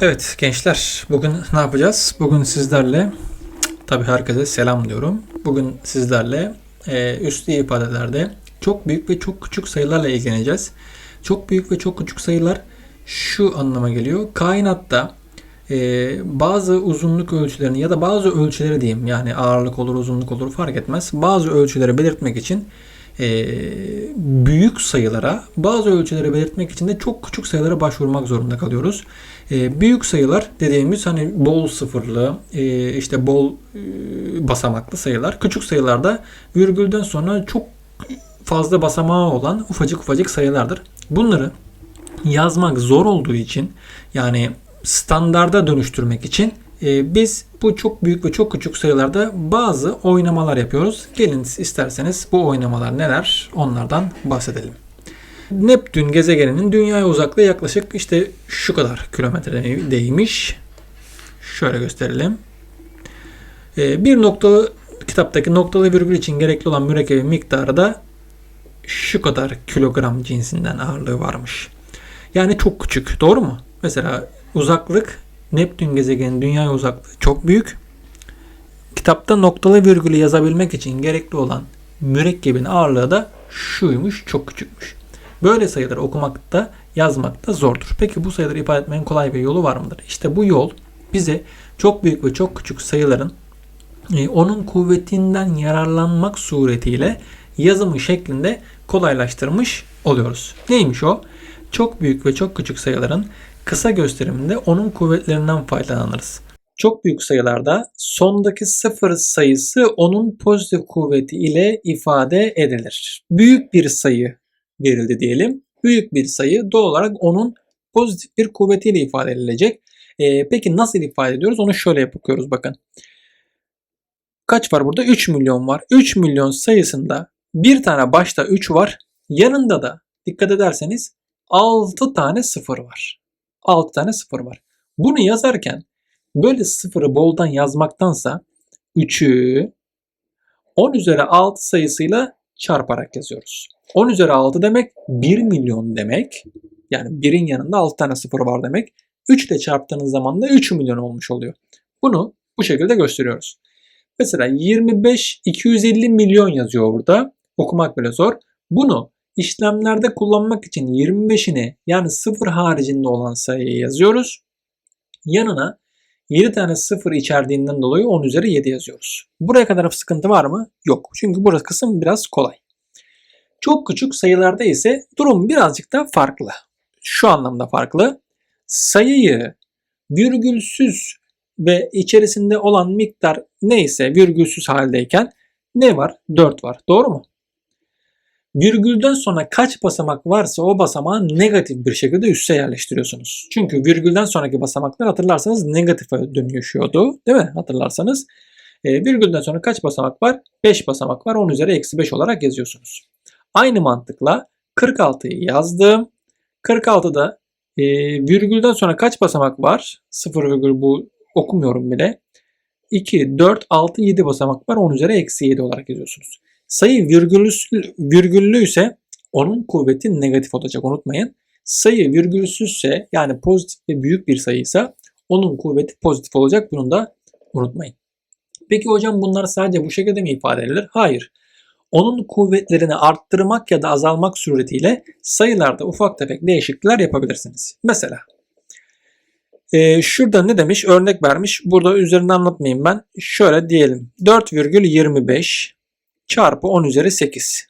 Evet gençler bugün ne yapacağız? Bugün sizlerle tabi herkese selam diyorum. Bugün sizlerle e, üslü ifadelerde çok büyük ve çok küçük sayılarla ilgileneceğiz. Çok büyük ve çok küçük sayılar şu anlama geliyor. Kainatta e, bazı uzunluk ölçülerini ya da bazı ölçüleri diyeyim yani ağırlık olur uzunluk olur fark etmez. Bazı ölçüleri belirtmek için e, büyük sayılara bazı ölçüleri belirtmek için de çok küçük sayılara başvurmak zorunda kalıyoruz. E, büyük sayılar dediğimiz hani bol sıfırlı e, işte bol e, basamaklı sayılar. Küçük sayılarda virgülden sonra çok fazla basamağı olan ufacık ufacık sayılardır. Bunları yazmak zor olduğu için yani standarda dönüştürmek için e, biz bu çok büyük ve çok küçük sayılarda bazı oynamalar yapıyoruz. Gelin isterseniz bu oynamalar neler onlardan bahsedelim. Neptün gezegeninin dünyaya uzaklığı yaklaşık işte şu kadar kilometredeymiş. Şöyle gösterelim. E, bir noktalı kitaptaki noktalı virgül için gerekli olan mürekkebin miktarı da şu kadar kilogram cinsinden ağırlığı varmış. Yani çok küçük. Doğru mu? Mesela uzaklık Neptün gezegenin dünyaya uzaklığı çok büyük. Kitapta noktalı virgülü yazabilmek için gerekli olan mürekkebin ağırlığı da şuymuş, çok küçükmüş. Böyle sayıları okumakta, yazmakta zordur. Peki bu sayıları ifade etmenin kolay bir yolu var mıdır? İşte bu yol bize çok büyük ve çok küçük sayıların e, onun kuvvetinden yararlanmak suretiyle yazımı şeklinde kolaylaştırmış oluyoruz. Neymiş o? Çok büyük ve çok küçük sayıların kısa gösteriminde onun kuvvetlerinden faydalanırız. Çok büyük sayılarda sondaki sıfır sayısı onun pozitif kuvveti ile ifade edilir. Büyük bir sayı verildi diyelim. Büyük bir sayı doğal olarak onun pozitif bir kuvvetiyle ifade edilecek. Ee, peki nasıl ifade ediyoruz? Onu şöyle yapıyoruz bakın. Kaç var burada? 3 milyon var. 3 milyon sayısında bir tane başta 3 var. Yanında da dikkat ederseniz 6 tane sıfır var. 6 tane sıfır var. Bunu yazarken böyle sıfırı boldan yazmaktansa 3'ü 10 üzeri 6 sayısıyla çarparak yazıyoruz. 10 üzeri 6 demek 1 milyon demek. Yani 1'in yanında 6 tane sıfır var demek. 3 ile çarptığınız zaman da 3 milyon olmuş oluyor. Bunu bu şekilde gösteriyoruz. Mesela 25 250 milyon yazıyor burada. Okumak bile zor. Bunu işlemlerde kullanmak için 25'ini yani 0 haricinde olan sayıyı yazıyoruz. Yanına 7 tane 0 içerdiğinden dolayı 10 üzeri 7 yazıyoruz. Buraya kadar sıkıntı var mı? Yok. Çünkü burası kısım biraz kolay. Çok küçük sayılarda ise durum birazcık da farklı. Şu anlamda farklı. Sayıyı virgülsüz ve içerisinde olan miktar neyse virgülsüz haldeyken ne var? 4 var. Doğru mu? Virgülden sonra kaç basamak varsa o basamağı negatif bir şekilde üste yerleştiriyorsunuz. Çünkü virgülden sonraki basamaklar hatırlarsanız negatife dönüşüyordu. Değil mi? Hatırlarsanız. E, virgülden sonra kaç basamak var? 5 basamak var. 10 üzeri eksi 5 olarak yazıyorsunuz. Aynı mantıkla 46'yı yazdım. 46'da e, virgülden sonra kaç basamak var? 0 virgül bu okumuyorum bile. 2, 4, 6, 7 basamak var. 10 üzeri eksi 7 olarak yazıyorsunuz. Sayı virgüllü, virgüllü ise onun kuvveti negatif olacak unutmayın. Sayı virgülsüzse yani pozitif ve büyük bir sayıysa onun kuvveti pozitif olacak. Bunu da unutmayın. Peki hocam bunlar sadece bu şekilde mi ifade edilir? Hayır. Onun kuvvetlerini arttırmak ya da azalmak suretiyle sayılarda ufak tefek değişiklikler yapabilirsiniz. Mesela e, şurada ne demiş? Örnek vermiş. Burada üzerinde anlatmayayım ben. Şöyle diyelim. 4,25 çarpı 10 üzeri 8.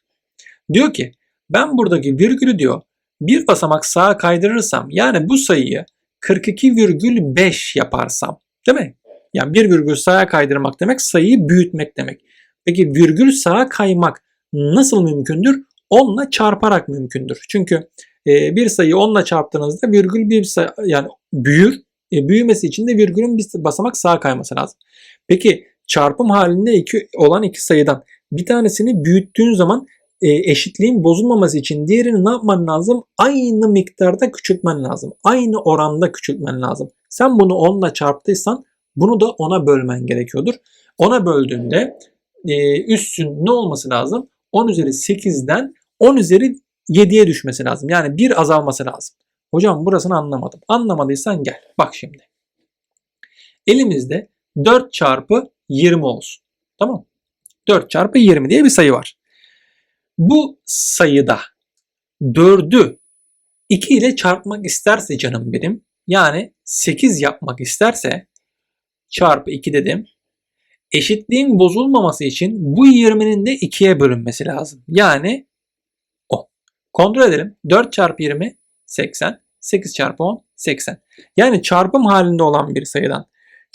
Diyor ki ben buradaki virgülü diyor bir basamak sağa kaydırırsam yani bu sayıyı 42,5 yaparsam değil mi? Yani bir virgül sağa kaydırmak demek sayıyı büyütmek demek. Peki virgül sağa kaymak nasıl mümkündür? 10 ile çarparak mümkündür. Çünkü e, bir sayıyı 10 ile çarptığınızda virgül bir sayı, yani büyür. E, büyümesi için de virgülün bir basamak sağa kayması lazım. Peki çarpım halinde iki, olan iki sayıdan bir tanesini büyüttüğün zaman e, eşitliğin bozulmaması için diğerini ne yapman lazım? Aynı miktarda küçültmen lazım. Aynı oranda küçültmen lazım. Sen bunu 10 ile çarptıysan bunu da 10'a bölmen gerekiyordur. 10'a böldüğünde e, üssün ne olması lazım? 10 üzeri 8'den 10 üzeri 7'ye düşmesi lazım. Yani bir azalması lazım. Hocam burasını anlamadım. Anlamadıysan gel. Bak şimdi. Elimizde 4 çarpı 20 olsun. Tamam 4 çarpı 20 diye bir sayı var. Bu sayıda 4'ü 2 ile çarpmak isterse canım benim yani 8 yapmak isterse çarpı 2 dedim. Eşitliğin bozulmaması için bu 20'nin de 2'ye bölünmesi lazım. Yani 10. Kontrol edelim. 4 çarpı 20 80. 8 çarpı 10 80. Yani çarpım halinde olan bir sayıdan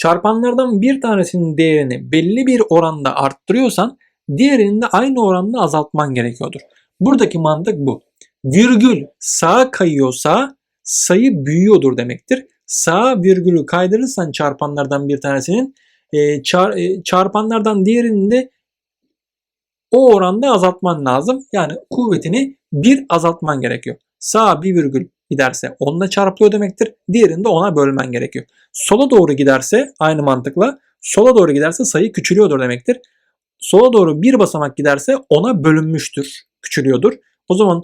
çarpanlardan bir tanesinin değerini belli bir oranda arttırıyorsan diğerini de aynı oranda azaltman gerekiyordur. Buradaki mantık bu. Virgül sağa kayıyorsa sayı büyüyordur demektir. Sağa virgülü kaydırırsan çarpanlardan bir tanesinin e, çar, e, çarpanlardan diğerini de o oranda azaltman lazım. Yani kuvvetini bir azaltman gerekiyor. Sağa bir virgül giderse 10'la çarpılıyor demektir. Diğerini de 10'a bölmen gerekiyor. Sola doğru giderse aynı mantıkla sola doğru giderse sayı küçülüyordur demektir. Sola doğru bir basamak giderse 10'a bölünmüştür, küçülüyordur. O zaman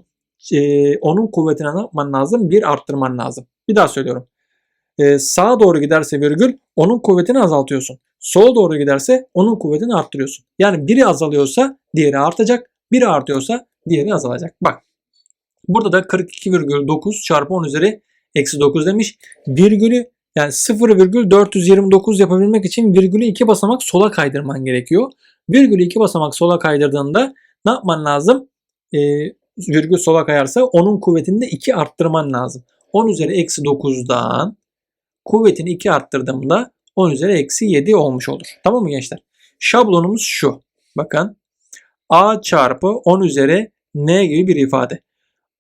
e, onun kuvvetini yapman lazım? Bir arttırman lazım. Bir daha söylüyorum. E, sağa doğru giderse virgül onun kuvvetini azaltıyorsun. Sola doğru giderse onun kuvvetini arttırıyorsun. Yani biri azalıyorsa diğeri artacak. Biri artıyorsa diğeri azalacak. Bak burada da 42,9 çarpı 10 üzeri eksi 9 demiş. Virgülü yani 0,429 yapabilmek için virgülü 2 basamak sola kaydırman gerekiyor. Virgülü 2 basamak sola kaydırdığında ne yapman lazım? E, virgül sola kayarsa onun kuvvetini de 2 arttırman lazım. 10 üzeri eksi 9'dan kuvvetini 2 arttırdığımda 10 üzeri eksi 7 olmuş olur. Tamam mı gençler? Şablonumuz şu. Bakın a çarpı 10 üzeri n gibi bir ifade.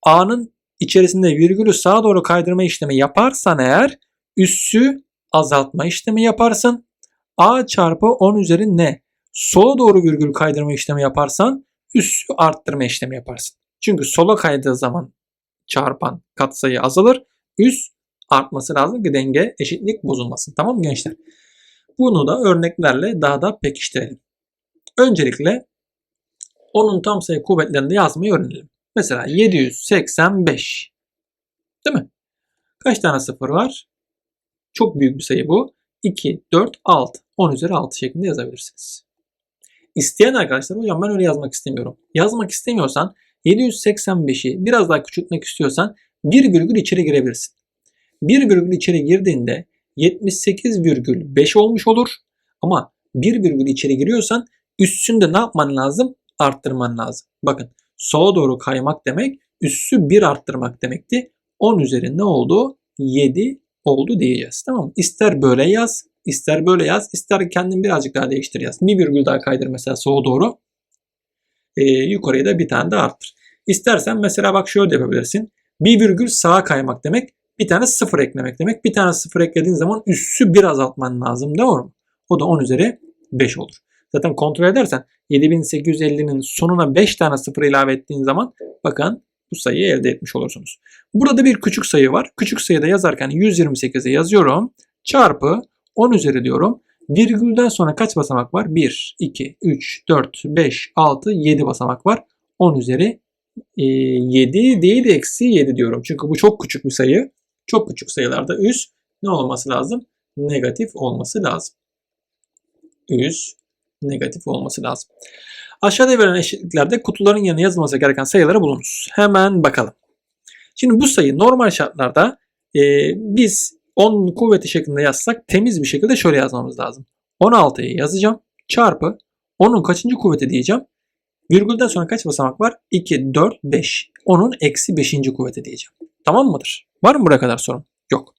A'nın içerisinde virgülü sağa doğru kaydırma işlemi yaparsan eğer üssü azaltma işlemi yaparsın. a çarpı 10 üzeri n. Sola doğru virgül kaydırma işlemi yaparsan üssü arttırma işlemi yaparsın. Çünkü sola kaydığı zaman çarpan katsayı azalır. Üst artması lazım ki denge eşitlik bozulmasın. Tamam mı gençler? Bunu da örneklerle daha da pekiştirelim. Öncelikle onun tam sayı kuvvetlerini yazmayı öğrenelim. Mesela 785. Değil mi? Kaç tane sıfır var? Çok büyük bir sayı bu. 2, 4, 6. 10 üzeri 6 şeklinde yazabilirsiniz. İsteyen arkadaşlar hocam ben öyle yazmak istemiyorum. Yazmak istemiyorsan 785'i biraz daha küçültmek istiyorsan bir virgül içeri girebilirsin. Bir virgül içeri girdiğinde 78,5 olmuş olur. Ama bir virgül içeri giriyorsan üstünde ne yapman lazım? Arttırman lazım. Bakın sola doğru kaymak demek üssü 1 arttırmak demekti. 10 üzerinde oldu 7 oldu diyeceğiz. Tamam mı? İster böyle yaz, ister böyle yaz, ister kendin birazcık daha değiştir yaz. Bir virgül daha kaydır mesela sola doğru. Ee, yukarıya da bir tane de arttır. İstersen mesela bak şöyle yapabilirsin. Bir virgül sağa kaymak demek bir tane sıfır eklemek demek. Bir tane sıfır eklediğin zaman üssü bir azaltman lazım doğru mu? O da 10 üzeri 5 olur. Zaten kontrol edersen 7850'nin sonuna 5 tane sıfır ilave ettiğin zaman bakın bu sayıyı elde etmiş olursunuz. Burada bir küçük sayı var. Küçük sayıda yazarken 128'e yazıyorum. Çarpı 10 üzeri diyorum. Virgülden sonra kaç basamak var? 1, 2, 3, 4, 5, 6, 7 basamak var. 10 üzeri e, 7 değil eksi 7 diyorum. Çünkü bu çok küçük bir sayı. Çok küçük sayılarda üs ne olması lazım? Negatif olması lazım. Üs negatif olması lazım. Aşağıda verilen eşitliklerde kutuların yanına yazılması gereken sayıları bulunuz. Hemen bakalım. Şimdi bu sayı normal şartlarda e, biz 10 kuvveti şeklinde yazsak temiz bir şekilde şöyle yazmamız lazım. 16'yı yazacağım. Çarpı 10'un kaçıncı kuvveti diyeceğim. Virgülden sonra kaç basamak var? 2, 4, 5. 10'un eksi 5. kuvveti diyeceğim. Tamam mıdır? Var mı buraya kadar sorun? Yok.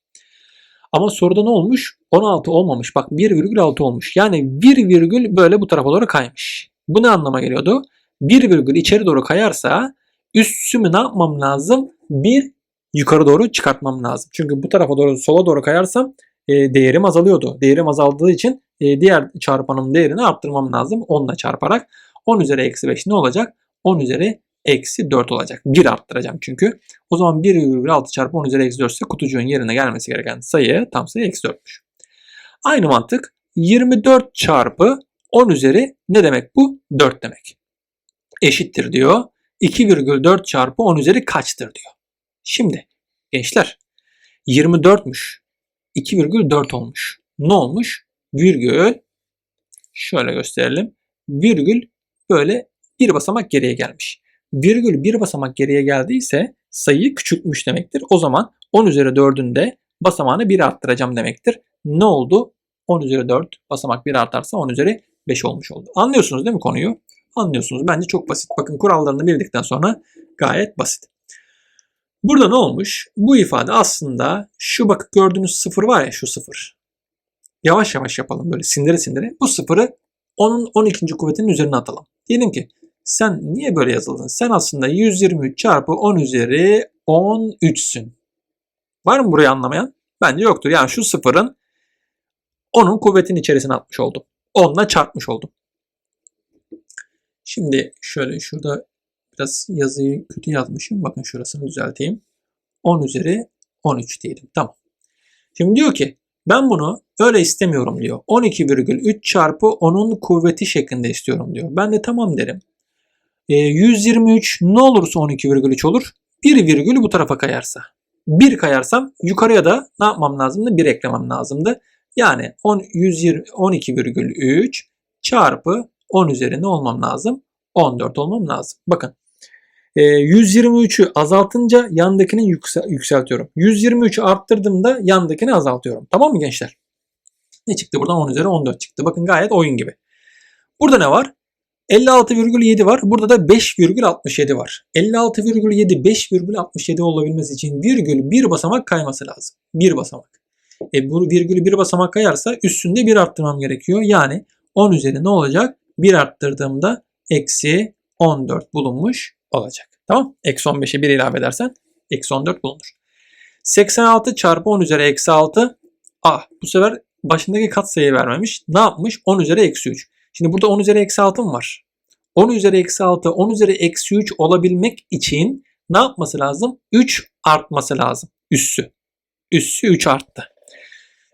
Ama soruda ne olmuş? 16 olmamış. Bak 1,6 olmuş. Yani 1 virgül böyle bu tarafa doğru kaymış. Bu ne anlama geliyordu? 1 virgül içeri doğru kayarsa üssümü ne yapmam lazım? Bir yukarı doğru çıkartmam lazım. Çünkü bu tarafa doğru sola doğru kayarsam e, değerim azalıyordu. Değerim azaldığı için e, diğer çarpanın değerini arttırmam lazım 10 ile çarparak. 10 üzeri eksi 5 ne olacak? 10 üzeri eksi 4 olacak. 1 arttıracağım çünkü. O zaman 1,6 çarpı 10 üzeri eksi 4 ise kutucuğun yerine gelmesi gereken sayı tam sayı eksi 4'müş. Aynı mantık 24 çarpı 10 üzeri ne demek bu? 4 demek. Eşittir diyor. 2,4 çarpı 10 üzeri kaçtır diyor. Şimdi Gençler 24'müş. 2,4 olmuş. Ne olmuş? Virgül şöyle gösterelim. Virgül böyle bir basamak geriye gelmiş. Virgül bir basamak geriye geldiyse sayıyı küçültmüş demektir. O zaman 10 üzeri 4'ün de basamağını 1 arttıracağım demektir. Ne oldu? 10 üzeri 4 basamak 1 artarsa 10 üzeri 5 olmuş oldu. Anlıyorsunuz değil mi konuyu? Anlıyorsunuz. Bence çok basit. Bakın kurallarını bildikten sonra gayet basit. Burada ne olmuş? Bu ifade aslında şu bakıp gördüğünüz sıfır var ya şu sıfır. Yavaş yavaş yapalım böyle sindire sindire. Bu sıfırı onun 12. kuvvetinin üzerine atalım. Diyelim ki sen niye böyle yazıldın? Sen aslında 123 çarpı 10 üzeri 13'sün. Var mı burayı anlamayan? Bence yoktur. Yani şu sıfırın onun kuvvetinin içerisine atmış oldum. 10'la çarpmış oldum. Şimdi şöyle şurada biraz yazıyı kötü yazmışım. Bakın şurasını düzelteyim. 10 üzeri 13 diyelim. Tamam. Şimdi diyor ki ben bunu öyle istemiyorum diyor. 12,3 çarpı 10'un kuvveti şeklinde istiyorum diyor. Ben de tamam derim. E, 123 ne olursa 12,3 olur. 1 virgül bu tarafa kayarsa. 1 kayarsam yukarıya da ne yapmam lazımdı? 1 eklemem lazımdı. Yani 10, 120, 12,3 çarpı 10 üzeri ne olmam lazım? 14 olmam lazım. Bakın e, 123'ü azaltınca yandakini yüksel, yükseltiyorum. 123'ü arttırdığımda yandakini azaltıyorum. Tamam mı gençler? Ne çıktı buradan? 10 üzeri 14 çıktı. Bakın gayet oyun gibi. Burada ne var? 56,7 var. Burada da 5,67 var. 56,7 5,67 olabilmesi için virgül bir basamak kayması lazım. Bir basamak. E bu virgülü bir basamak kayarsa üstünde bir arttırmam gerekiyor. Yani 10 üzeri ne olacak? 1 arttırdığımda eksi 14 bulunmuş olacak. Tamam. Eksi 15'e 1 ilave edersen eksi 14 bulunur. 86 çarpı 10 üzeri eksi 6. Ah bu sefer başındaki katsayı vermemiş. Ne yapmış? 10 üzeri eksi 3. Şimdi burada 10 üzeri eksi 6 mı var? 10 üzeri eksi 6, 10 üzeri eksi 3 olabilmek için ne yapması lazım? 3 artması lazım. Üssü. Üssü 3 arttı.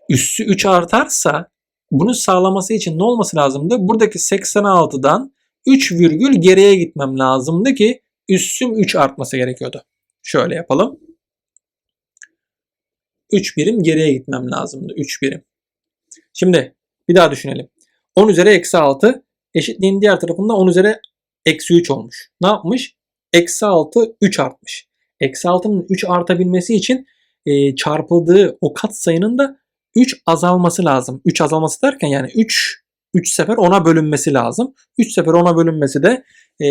Üssü 3 artarsa bunu sağlaması için ne olması lazımdı? Buradaki 86'dan 3 virgül geriye gitmem lazımdı ki üssüm 3 artması gerekiyordu. Şöyle yapalım. 3 birim geriye gitmem lazımdı. 3 birim. Şimdi bir daha düşünelim. 10 üzeri eksi 6 eşitliğin diğer tarafında 10 üzeri eksi 3 olmuş. Ne yapmış? Eksi 6 3 artmış. Eksi 6'nın 3 artabilmesi için e, çarpıldığı o kat sayının da 3 azalması lazım. 3 azalması derken yani 3 3 sefer 10'a bölünmesi lazım. 3 sefer 10'a bölünmesi de e,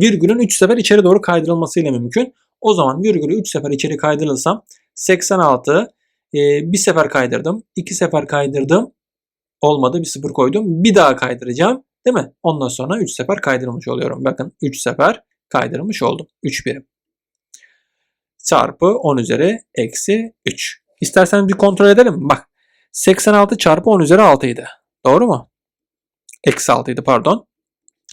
virgülün 3 sefer içeri doğru kaydırılmasıyla mümkün. O zaman virgülü 3 sefer içeri kaydırılsam 86 e, bir sefer kaydırdım. 2 sefer kaydırdım. Olmadı bir sıfır koydum. Bir daha kaydıracağım. Değil mi? Ondan sonra 3 sefer kaydırmış oluyorum. Bakın 3 sefer kaydırmış oldum. 3 birim. Çarpı 10 üzeri eksi 3. İsterseniz bir kontrol edelim. Bak 86 çarpı 10 üzeri 6 idi. Doğru mu? Eksi 6 idi pardon.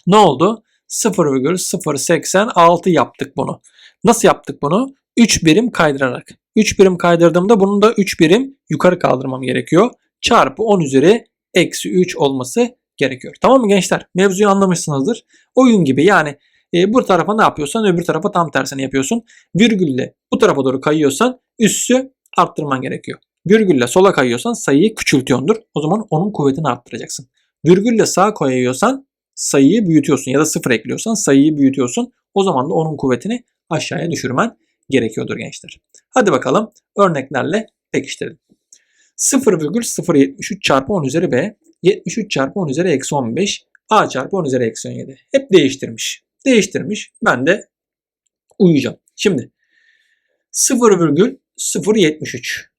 Ne oldu? 0,086 yaptık bunu. Nasıl yaptık bunu? 3 birim kaydırarak. 3 birim kaydırdığımda bunun da 3 birim yukarı kaldırmam gerekiyor. Çarpı 10 üzeri eksi 3 olması gerekiyor. Tamam mı gençler? Mevzuyu anlamışsınızdır. Oyun gibi yani e, bu tarafa ne yapıyorsan öbür tarafa tam tersini yapıyorsun. Virgülle bu tarafa doğru kayıyorsan üssü arttırman gerekiyor. Virgülle sola kayıyorsan sayıyı küçültüyordur. O zaman onun kuvvetini arttıracaksın. Virgülle sağa koyuyorsan sayıyı büyütüyorsun ya da sıfır ekliyorsan sayıyı büyütüyorsun. O zaman da onun kuvvetini aşağıya düşürmen gerekiyordur gençler. Hadi bakalım örneklerle pekiştirelim. 0,073 çarpı 10 üzeri b 73 çarpı 10 üzeri eksi 15 a çarpı 10 üzeri eksi 17. Hep değiştirmiş. Değiştirmiş. Ben de uyuyacağım. Şimdi 0,073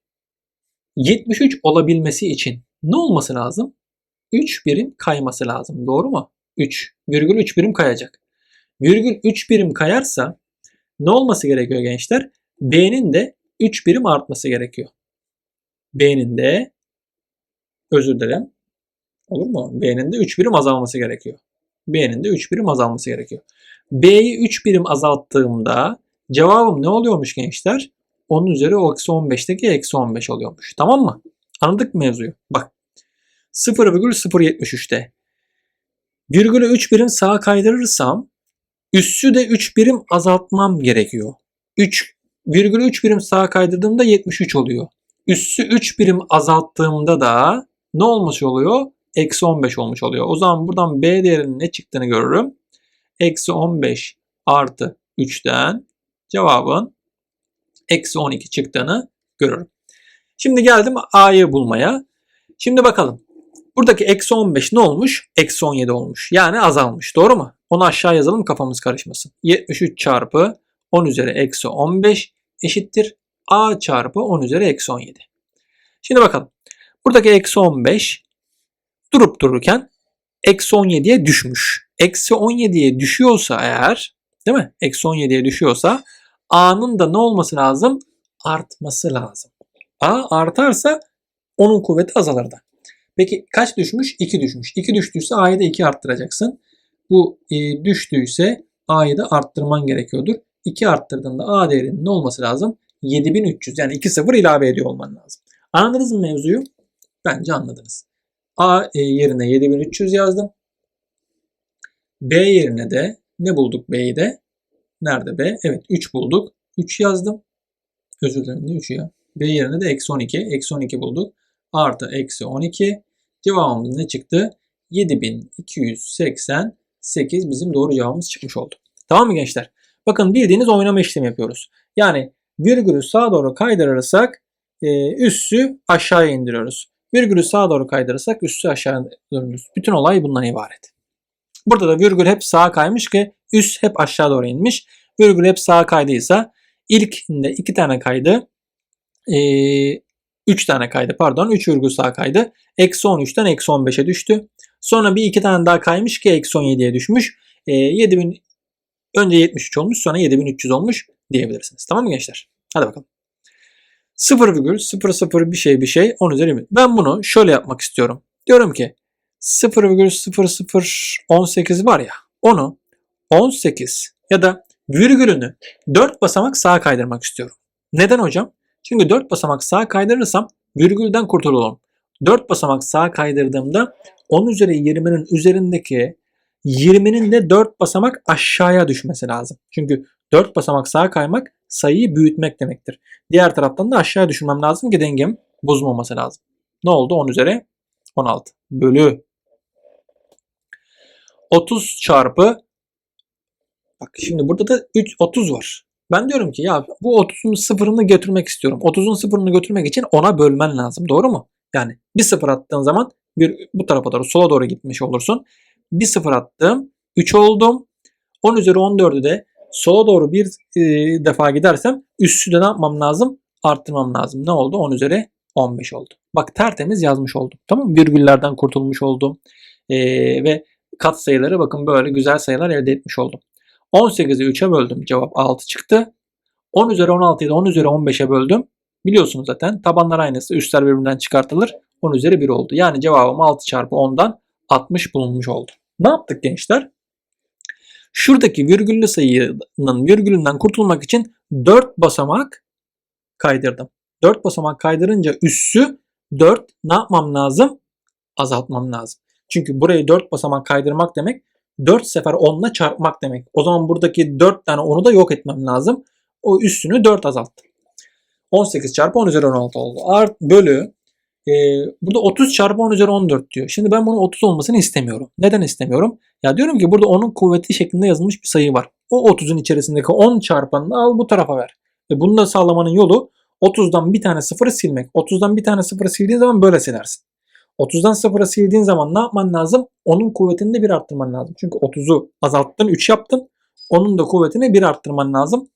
73 olabilmesi için ne olması lazım? 3 birim kayması lazım. Doğru mu? 3. Virgül 3 birim kayacak. Virgül 3 birim kayarsa ne olması gerekiyor gençler? B'nin de 3 birim artması gerekiyor. B'nin de özür dilerim. Olur mu? B'nin de 3 birim azalması gerekiyor. B'nin de 3 birim azalması gerekiyor. B'yi 3 birim azalttığımda cevabım ne oluyormuş gençler? 10 üzeri o eksi 15'teki eksi 15 oluyormuş. Tamam mı? Anladık mı mevzuyu? Bak 0,073'te virgülü 3 birim sağa kaydırırsam üssü de 3 birim azaltmam gerekiyor. 3 virgülü 3 birim sağa kaydırdığımda 73 oluyor. Üssü 3 birim azalttığımda da ne olmuş oluyor? Eksi 15 olmuş oluyor. O zaman buradan B değerinin ne çıktığını görürüm. Eksi 15 artı 3'ten cevabın eksi 12 çıktığını görürüm. Şimdi geldim A'yı bulmaya. Şimdi bakalım. Buradaki eksi 15 ne olmuş? Eksi 17 olmuş. Yani azalmış. Doğru mu? Onu aşağı yazalım kafamız karışmasın. 73 çarpı 10 üzeri eksi 15 eşittir. A çarpı 10 üzeri eksi 17. Şimdi bakalım. Buradaki eksi 15 durup dururken eksi 17'ye düşmüş. Eksi 17'ye düşüyorsa eğer değil mi? Eksi 17'ye düşüyorsa A'nın da ne olması lazım? Artması lazım. A artarsa onun kuvveti azalır da. Peki kaç düşmüş? 2 düşmüş. 2 düştüyse A'yı da 2 arttıracaksın. Bu e, düştüyse A'yı da arttırman gerekiyordur. 2 arttırdığında A değerinin ne olması lazım? 7300 yani 2 sıfır ilave ediyor olman lazım. Anladınız mı mevzuyu? Bence anladınız. A e, yerine 7300 yazdım. B yerine de ne bulduk B'yi de? Nerede B? Evet 3 bulduk. 3 yazdım. Özür dilerim ne 3'ü ya? B yerine de eksi 12. Eksi 12 bulduk. Artı eksi 12. Cevabımız ne çıktı? 7288 bizim doğru cevabımız çıkmış oldu. Tamam mı gençler? Bakın bildiğiniz oynama işlemi yapıyoruz. Yani virgülü sağa doğru kaydırırsak e, üssü aşağıya indiriyoruz. Virgülü sağa doğru kaydırırsak üssü aşağı indiriyoruz. Bütün olay bundan ibaret. Burada da virgül hep sağa kaymış ki üst hep aşağı doğru inmiş. Virgül hep sağa kaydıysa ilkinde iki tane kaydı. Ee, 3 tane kaydı pardon. 3 virgül sağa kaydı. Eksi 13'ten eksi 15'e düştü. Sonra bir iki tane daha kaymış ki eksi 17'ye düşmüş. E, 7000 önce 73 olmuş sonra 7300 olmuş diyebilirsiniz. Tamam mı gençler? Hadi bakalım. 0,00 bir şey bir şey 10 üzeri 20. Ben bunu şöyle yapmak istiyorum. Diyorum ki 0,0018 var ya onu 18 ya da virgülünü 4 basamak sağa kaydırmak istiyorum. Neden hocam? Çünkü 4 basamak sağa kaydırırsam virgülden kurtulurum. 4 basamak sağa kaydırdığımda 10 üzeri 20'nin üzerindeki 20'nin de 4 basamak aşağıya düşmesi lazım. Çünkü 4 basamak sağa kaymak sayıyı büyütmek demektir. Diğer taraftan da aşağı düşürmem lazım ki dengem bozulmaması lazım. Ne oldu? 10 üzeri 16 bölü 30 çarpı bak şimdi burada da 3 30 var. Ben diyorum ki ya bu 30'un sıfırını götürmek istiyorum. 30'un sıfırını götürmek için ona bölmen lazım. Doğru mu? Yani bir sıfır attığın zaman bir bu tarafa doğru sola doğru gitmiş olursun. Bir sıfır attım. 3 oldum. 10 üzeri 14'ü de sola doğru bir e, defa gidersem üssü de ne yapmam lazım? Arttırmam lazım. Ne oldu? 10 üzeri 15 oldu. Bak tertemiz yazmış oldum. Tamam mı? Virgüllerden kurtulmuş oldum. E, ve kat sayıları bakın böyle güzel sayılar elde etmiş oldum. 18'i 3'e böldüm. Cevap 6 çıktı. 10 üzeri 16'yı da 10 üzeri 15'e böldüm. Biliyorsunuz zaten tabanlar aynısı. Üstler birbirinden çıkartılır. 10 üzeri 1 oldu. Yani cevabım 6 çarpı 10'dan 60 bulunmuş oldu. Ne yaptık gençler? Şuradaki virgüllü sayının virgülünden kurtulmak için 4 basamak kaydırdım. 4 basamak kaydırınca üssü 4 ne yapmam lazım? Azaltmam lazım. Çünkü burayı 4 basamak kaydırmak demek 4 sefer 10'la çarpmak demek. O zaman buradaki 4 tane 10'u da yok etmem lazım. O üstünü 4 azalttım. 18 çarpı 10 üzeri 16 oldu. Art bölü e, burada 30 çarpı 10 üzeri 14 diyor. Şimdi ben bunun 30 olmasını istemiyorum. Neden istemiyorum? Ya diyorum ki burada onun kuvveti şeklinde yazılmış bir sayı var. O 30'un içerisindeki 10 çarpanını al bu tarafa ver. Ve bunu da sağlamanın yolu 30'dan bir tane sıfırı silmek. 30'dan bir tane sıfırı sildiğin zaman böyle silersin. 30'dan sıfıra sildiğin zaman ne yapman lazım? Onun kuvvetini de bir arttırman lazım. Çünkü 30'u azalttın 3 yaptın. Onun da kuvvetini bir arttırman lazım.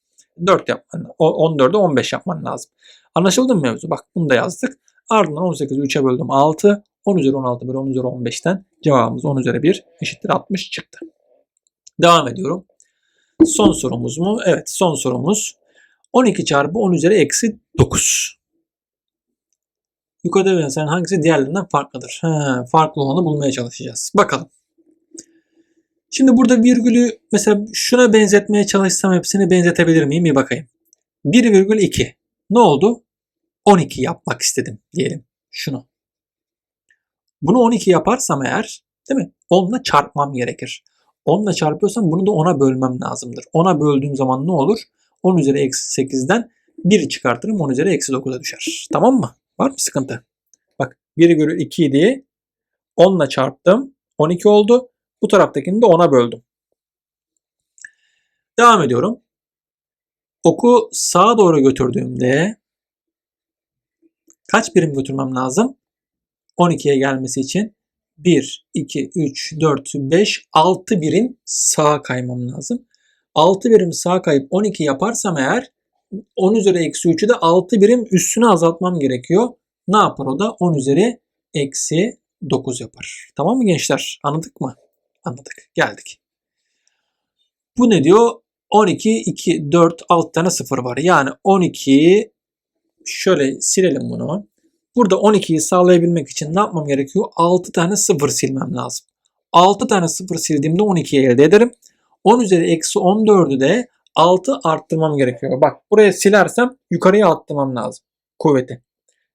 4 yapman, 14'ü 15 yapman lazım. Anlaşıldı mı mevzu? Bak bunu da yazdık. Ardından 18'i 3'e böldüm 6. 10 üzeri 16 bölü 10 üzeri 15'ten cevabımız 10 üzeri 1 eşittir 60 çıktı. Devam ediyorum. Son sorumuz mu? Evet son sorumuz. 12 çarpı 10 üzeri eksi 9. Yukarıda verilen hangisi diğerlerinden farklıdır? Ha, farklı olanı bulmaya çalışacağız. Bakalım. Şimdi burada virgülü mesela şuna benzetmeye çalışsam hepsini benzetebilir miyim? Bir bakayım. 1,2. Ne oldu? 12 yapmak istedim diyelim. Şunu. Bunu 12 yaparsam eğer değil mi? 10'la çarpmam gerekir. 10'la çarpıyorsam bunu da 10'a bölmem lazımdır. 10'a böldüğüm zaman ne olur? 10 üzeri eksi 8'den 1 çıkartırım 10 üzeri eksi 9'a düşer. Tamam mı? Var mı sıkıntı? Bak 1 bölü 2 diye 10 ile çarptım. 12 oldu. Bu taraftakini de 10'a böldüm. Devam ediyorum. Oku sağa doğru götürdüğümde kaç birim götürmem lazım? 12'ye gelmesi için 1, 2, 3, 4, 5, 6 birim sağa kaymam lazım. 6 birim sağa kayıp 12 yaparsam eğer 10 üzeri eksi 3'ü de 6 birim üstüne azaltmam gerekiyor. Ne yapar o da? 10 üzeri eksi 9 yapar. Tamam mı gençler? Anladık mı? Anladık. Geldik. Bu ne diyor? 12, 2, 4, 6 tane sıfır var. Yani 12 şöyle silelim bunu. Burada 12'yi sağlayabilmek için ne yapmam gerekiyor? 6 tane sıfır silmem lazım. 6 tane sıfır sildiğimde 12'yi elde ederim. 10 üzeri eksi 14'ü de 6 arttırmam gerekiyor. Bak buraya silersem yukarıya arttırmam lazım kuvveti.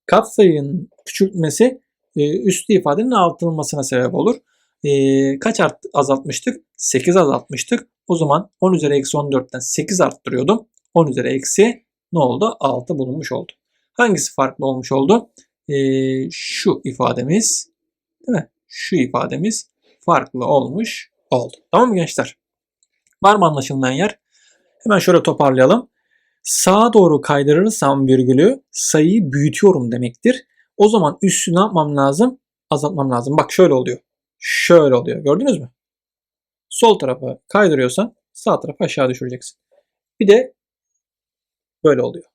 Katsayının küçültmesi e, üstü ifadenin artırılmasına sebep olur. E, kaç art, azaltmıştık? 8 azaltmıştık. O zaman 10 üzeri eksi 14'ten 8 arttırıyordum. 10 üzeri eksi ne oldu? 6 bulunmuş oldu. Hangisi farklı olmuş oldu? E, şu ifademiz değil mi? Şu ifademiz farklı olmuş oldu. Tamam mı gençler? Var mı anlaşılmayan yer? Hemen şöyle toparlayalım. Sağa doğru kaydırırsam virgülü sayıyı büyütüyorum demektir. O zaman üssü ne yapmam lazım? Azaltmam lazım. Bak şöyle oluyor. Şöyle oluyor. Gördünüz mü? Sol tarafa kaydırıyorsan sağ tarafı aşağı düşüreceksin. Bir de böyle oluyor.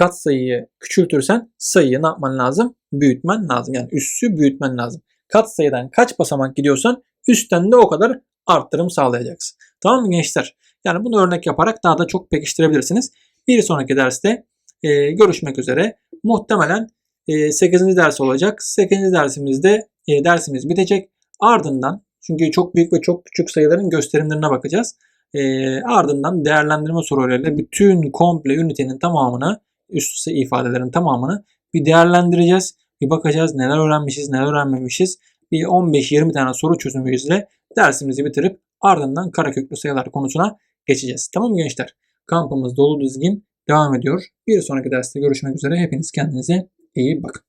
Yani kat sayıyı küçültürsen sayıyı ne yapman lazım? Büyütmen lazım. Yani üssü büyütmen lazım. Kat sayıdan kaç basamak gidiyorsan üstten de o kadar arttırım sağlayacaksın. Tamam mı gençler? Yani bunu örnek yaparak daha da çok pekiştirebilirsiniz. Bir sonraki derste e, görüşmek üzere. Muhtemelen e, 8. ders olacak. 8. dersimizde e, dersimiz bitecek. Ardından çünkü çok büyük ve çok küçük sayıların gösterimlerine bakacağız. E, ardından değerlendirme sorularıyla bütün komple ünitenin tamamını üst üste ifadelerin tamamını bir değerlendireceğiz. Bir bakacağız neler öğrenmişiz, neler öğrenmemişiz. Bir 15-20 tane soru çözümüyle dersimizi bitirip ardından kareköklü sayılar konusuna geçeceğiz. Tamam mı gençler? Kampımız dolu dizgin devam ediyor. Bir sonraki derste görüşmek üzere. Hepiniz kendinize iyi bakın.